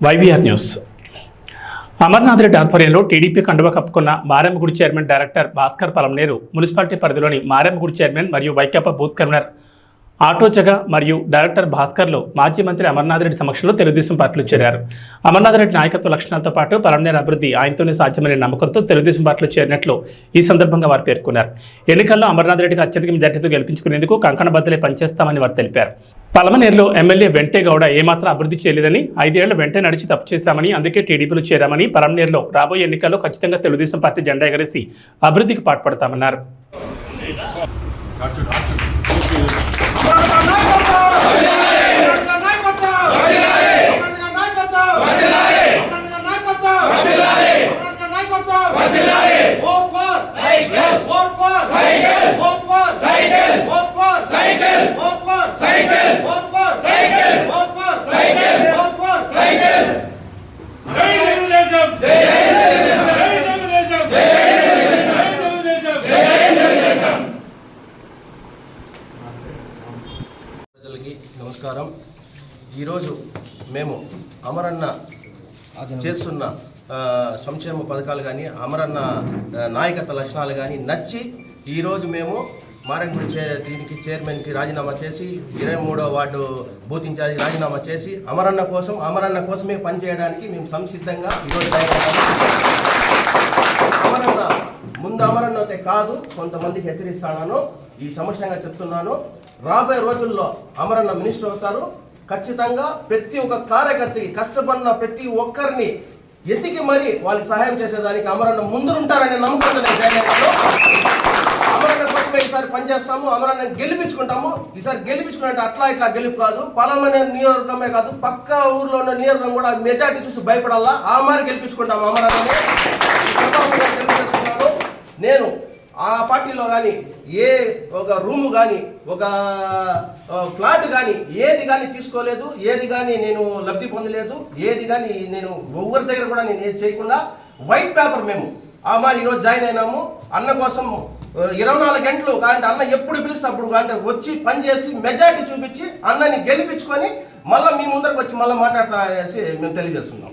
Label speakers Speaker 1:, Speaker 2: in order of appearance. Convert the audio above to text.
Speaker 1: YVR news. Amarnath Reddy ఆధ్వర్యంలో TDP కండువ కప్పుకున్న Maremmagudi chairman director Bhaskar Palamaneru municipality పరిధిలోని మారెమ్మగుడి చైర్మన్ మరియు వైకాపా బూత్ కన్వీనర్ ఆటో మరియు డైరెక్టర్ భాస్కర్లు మాజీ మంత్రి అమర్నాథ్ రెడ్డి సమక్షంలో తెలుగుదేశం పార్టీలో చేరారు. అమర్నాథ్ రెడ్డి నాయకత్వ లక్షణాలతో పాటు పలంనేరు అభివృద్ధి ఆయనతోనే సాధ్యమనే నమ్మకంతో తెలుగుదేశం పార్టీలో చేరినట్లు ఈ సందర్భంగా వారు పేర్కొన్నారు. ఎన్నికల్లో అమర్నాథ్ రెడ్డికి అత్యధిక మెజార్టీతో గెలిపించుకునేందుకు కంకణ బద్దలే పనిచేస్తామని వారు తెలిపారు. పలమనేరులో ఎమ్మెల్యే వెంటే గౌడ ఏమాత్రం అభివృద్ధి చేయలేదని ఐదేళ్ళు వెంటే నడిచి తప్పు చేశామని అందుకే టీడీపీలో చేరామని పలమనేరులో రాబోయే ఎన్నికల్లో ఖచ్చితంగా తెలుగుదేశం పార్టీ జెండా ఎగరేసి అభివృద్ధికి పాటుపడతామన్నారు.
Speaker 2: Arjun, Arjun.
Speaker 3: ప్రజలకి నమస్కారం ఈరోజు మేము అమరన్న చేస్తున్న సంక్షేమ పథకాలు కానీ అమరన్న నాయకత్వ లక్షణాలు కానీ నచ్చి ఈరోజు మేము మారంగుడి చే దీనికి చైర్మన్కి రాజీనామా చేసి ఇరవై మూడో వార్డు బూత్ ఇన్ఛార్జ్ రాజీనామా చేసి అమరన్న కోసం అమరన్న కోసమే పనిచేయడానికి మేము సంసిద్ధంగా ఈరోజు తయారయ్యాము. ముందు అమరన్న అయితే కాదు కొంతమందికి హెచ్చరిస్తాను ఈ సమస్యంగా చెప్తున్నాను. రాబోయే రోజుల్లో అమరన్న మినిస్టర్ అవుతారు. ఖచ్చితంగా ప్రతి ఒక్క కార్యకర్తకి కష్టపడిన ప్రతి ఒక్కరిని ఎతికి మరి వాళ్ళకి సహాయం చేసేదానికి అమరన్న ముందుంటారనే నమ్మకం నేను అమరన్న కోసమే ఈసారి పనిచేస్తాము అమరన్న గెలిపించుకుంటాము. ఈసారి గెలిపించుకున్నట్టు అట్లా ఇట్లా గెలుపు కాదు. పలమనే నియోజకవర్గమే కాదు పక్క ఊర్లో ఉన్న నియోజకవర్గం కూడా మెజార్టీ చూసి భయపడాలా? ఆ మారి గెలిపించుకుంటాము అమరన్నని ఈ సందర్భంగా తెలియజేస్తున్నాను. నేను ఆ పార్టీలో కానీ ఏ ఒక రూము కానీ ఒక ఫ్లాట్ కానీ ఏది కానీ తీసుకోలేదు ఏది కానీ నేను లబ్ధి పొందలేదు ఏది కానీ నేను ఎవరి దగ్గర కూడా నేను ఏది చేయకుండా వైట్ పేపర్ మేము ఆ మరి ఈరోజు జాయిన్ అయినాము. అన్న కోసం ఇరవై నాలుగు గంటలు కానీ అన్న ఎప్పుడు పిలిస్తే అప్పుడు అంటే వచ్చి పనిచేసి మెజార్టీ చూపించి అన్నని గెలిపించుకొని మళ్ళీ మీ ముందరకు వచ్చి మళ్ళీ మాట్లాడతా అనేసి మేము తెలియజేస్తున్నాం.